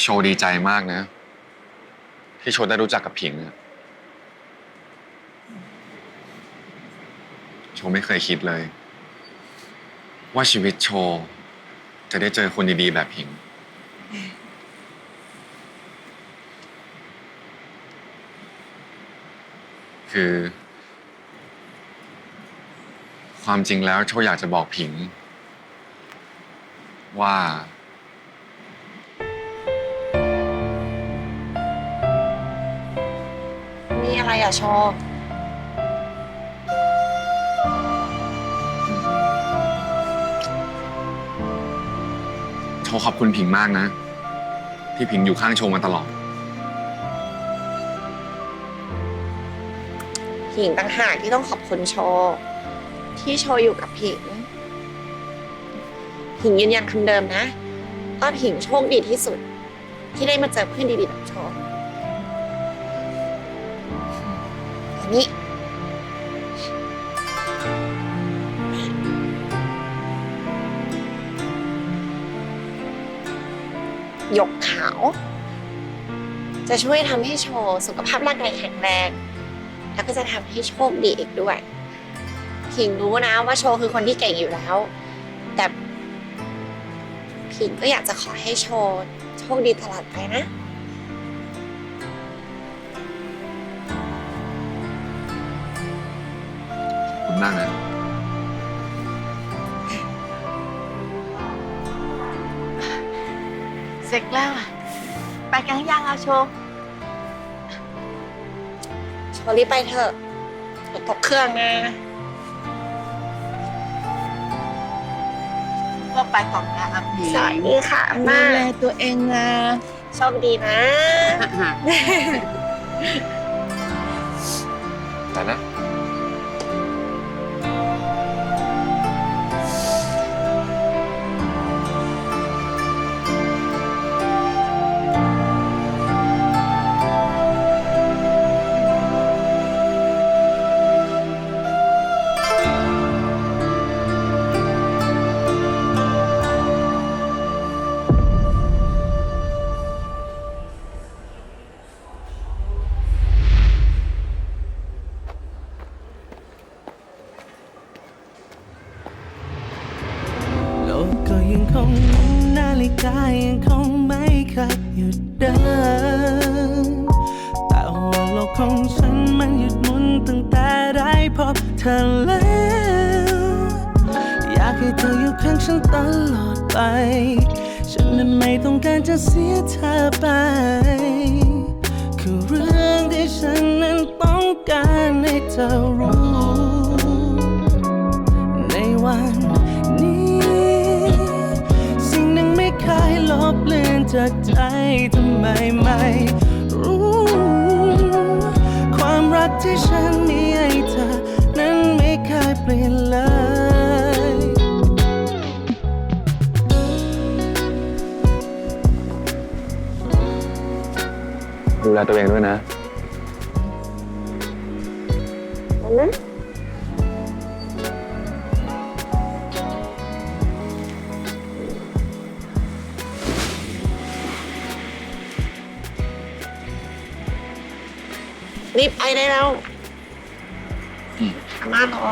โชว์ดีใจมากนะ ที่โชว์ได้รู้จักกับผิงอะโชว์ไม่เคยคิดเลย ว่าชีวิตโชว์จะได้เจอคนดีๆแบบผิง คือ ความจริงแล้วโชว์อยากจะบอกผิง ว่า อะไรอะโชว์โชว์ขอบคุณผิงมากนะ ที่ผิงอยู่ข้างโชว์มาตลอด ผิงต่างหากที่ต้องขอบคุณโชว์ที่โชว์อยู่กับผิง ผิงยืนยันคำเดิมนะว่าผิงโชคดีที่สุด ที่ได้มาเจอเพื่อนดีๆแบบโช นี้หยกขาว จะช่วยทำให้โชว์สุขภาพร่างกายแข็งแรง แล้วก็จะทำให้โชคดีอีกด้วยผิงรู้นะว่าโชว์คือคนที่เก่งอยู่แล้ว แต่ผิงก็อยากจะขอให้โชว์โชคดีตลอดไปนะ ขอบคุณมากนะเสร็จแล้วอะไปกันยังอาโชว์โชว์รีบไปเถอะเดี๋ยวตกเครื่องนะก็ไปก่อนนะอาพีสวัสดีค่ะอาดูม่าแลตัวเองนะโชคดีนะแต่นะ กายังคงไม่เคยหยุดเดิน แต่ว่าโลกของฉันมันหยุดหมุนตั้งแต่ได้พบเธอแล้ว อยากให้เธออยู่ข้างฉันตลอดไป ฉันนั้นไม่ต้องการจะเสียเธอไป คือเรื่องที่ฉันนั้นต้องการให้เธอรู้ ในวัน จากใจทำไมไม่รู้ ความรักที่ฉันมีให้เธอ นั้นไม่เคยเปลี่ยนเลยดูแลตัวเองด้วยนะ นะ รีบไปได้แล้วอืมอาม่ารอ